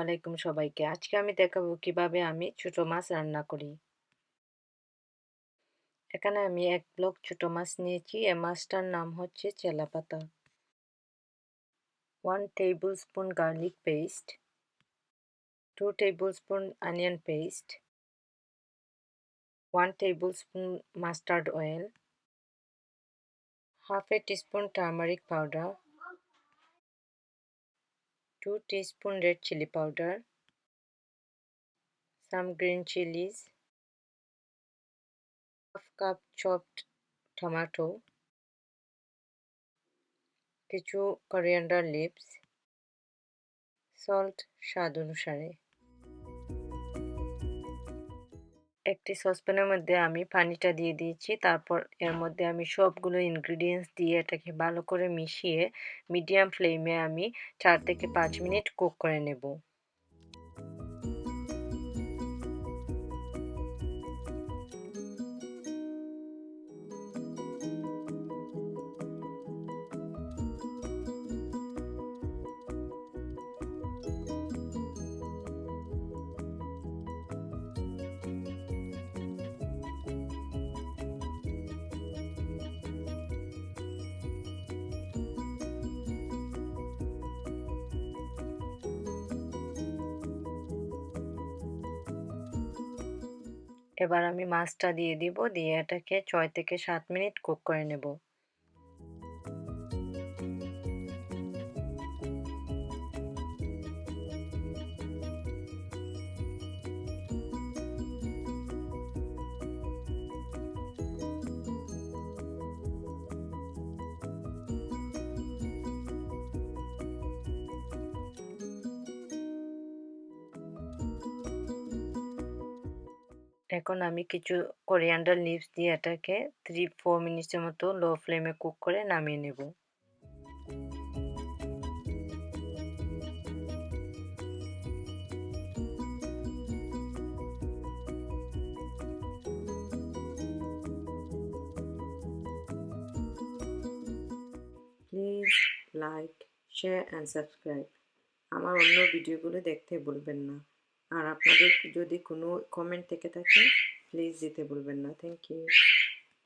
আলাইকুম সবাইকে। আজকে আমি দেখাবো কীভাবে আমি ছোট মাছ রান্না করি। এখানে আমি এক ব্লক ছোট মাছ নিয়েছি। এ মাছটার নাম হচ্ছে চেলাপাতা। One tablespoon garlic paste two tablespoon onion paste one tablespoon mustard oil half a teaspoon turmeric powder 2 teaspoon red chili powder some green chilies half cup chopped tomato কিছু coriander leaves সল্ট স্বাদ অনুসারে একটি সসপ্যানের মধ্যে আমি পানিটা দিয়ে দিয়েছি। তারপর এর মধ্যে আমি সবগুলো ইনগ্রিডিয়েন্টস দিয়ে এটাকে ভালো করে মিশিয়ে মিডিয়াম ফ্লেমে আমি চার থেকে পাঁচ মিনিট কুক করে নেব। এবার আমি মাছটা দিয়ে দিব দিয়ে এটাকে ছয় থেকে সাত মিনিট কুক করে নেব। এখন আমি কিছু কোরিয়ান্ডার লিভস দিয়ে এটাকে থ্রি ফোর মিনিটসের মতো লো ফ্লেমে কুক করে নামিয়ে নেব। Please like share and subscribe আমার অন্য ভিডিওগুলো দেখতে ভুলবেন না। আর আপনাদের যদি কোনো কমেন্ট থেকে থাকে প্লিজ দিতে বলবেন না। Thank you